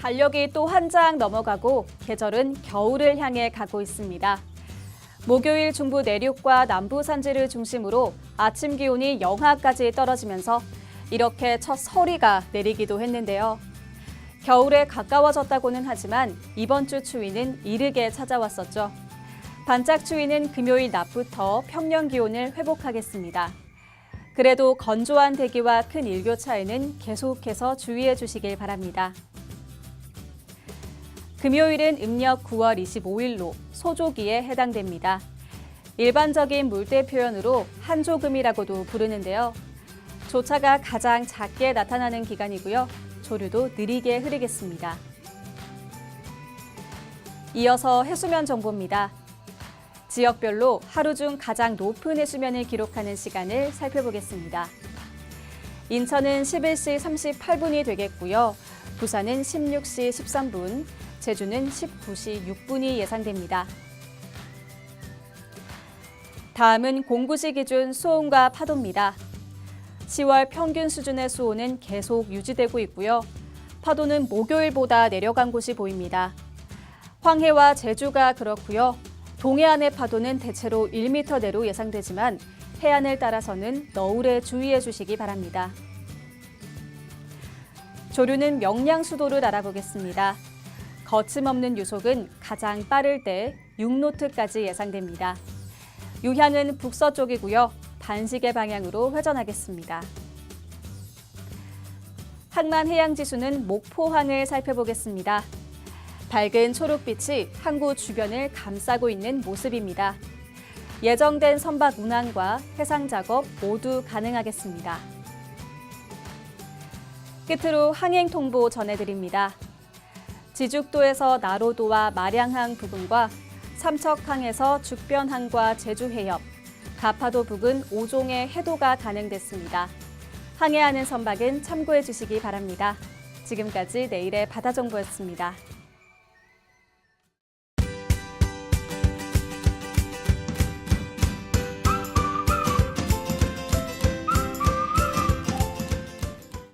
달력이 또 한 장 넘어가고 계절은 겨울을 향해 가고 있습니다. 목요일 중부 내륙과 남부 산지를 중심으로 아침 기온이 영하까지 떨어지면서 이렇게 첫 서리가 내리기도 했는데요. 겨울에 가까워졌다고는 하지만 이번 주 추위는 이르게 찾아왔었죠. 반짝 추위는 금요일 낮부터 평년 기온을 회복하겠습니다. 그래도 건조한 대기와 큰 일교차에는 계속해서 주의해 주시길 바랍니다. 금요일은 음력 9월 25일로 소조기에 해당됩니다. 일반적인 물때 표현으로 한조금이라고도 부르는데요. 조차가 가장 작게 나타나는 기간이고요. 조류도 느리게 흐르겠습니다. 이어서 해수면 정보입니다. 지역별로 하루 중 가장 높은 해수면을 기록하는 시간을 살펴보겠습니다. 인천은 11시 38분이 되겠고요. 부산은 16시 13분, 제주는 19시 6분이 예상됩니다. 다음은 공구시 기준 수온과 파도입니다. 10월 평균 수준의 수온은 계속 유지되고 있고요. 파도는 목요일보다 내려간 곳이 보입니다. 황해와 제주가 그렇고요. 동해안의 파도는 대체로 1m대로 예상되지만 해안을 따라서는 너울에 주의해 주시기 바랍니다. 조류는 명량 수도를 알아보겠습니다. 거침없는 유속은 가장 빠를 때 6노트까지 예상됩니다. 유향은 북서쪽이고요. 반시계 방향으로 회전하겠습니다. 항만 해양 지수는 목포항을 살펴보겠습니다. 밝은 초록빛이 항구 주변을 감싸고 있는 모습입니다. 예정된 선박 운항과 해상 작업 모두 가능하겠습니다. 끝으로 항행 통보 전해드립니다. 지죽도에서 나로도와 마량항 부근과 삼척항에서 죽변항과 제주해협, 가파도 부근 5종의 해도가 가능됐습니다. 항해하는 선박은 참고해 주시기 바랍니다. 지금까지 내일의 바다정보였습니다.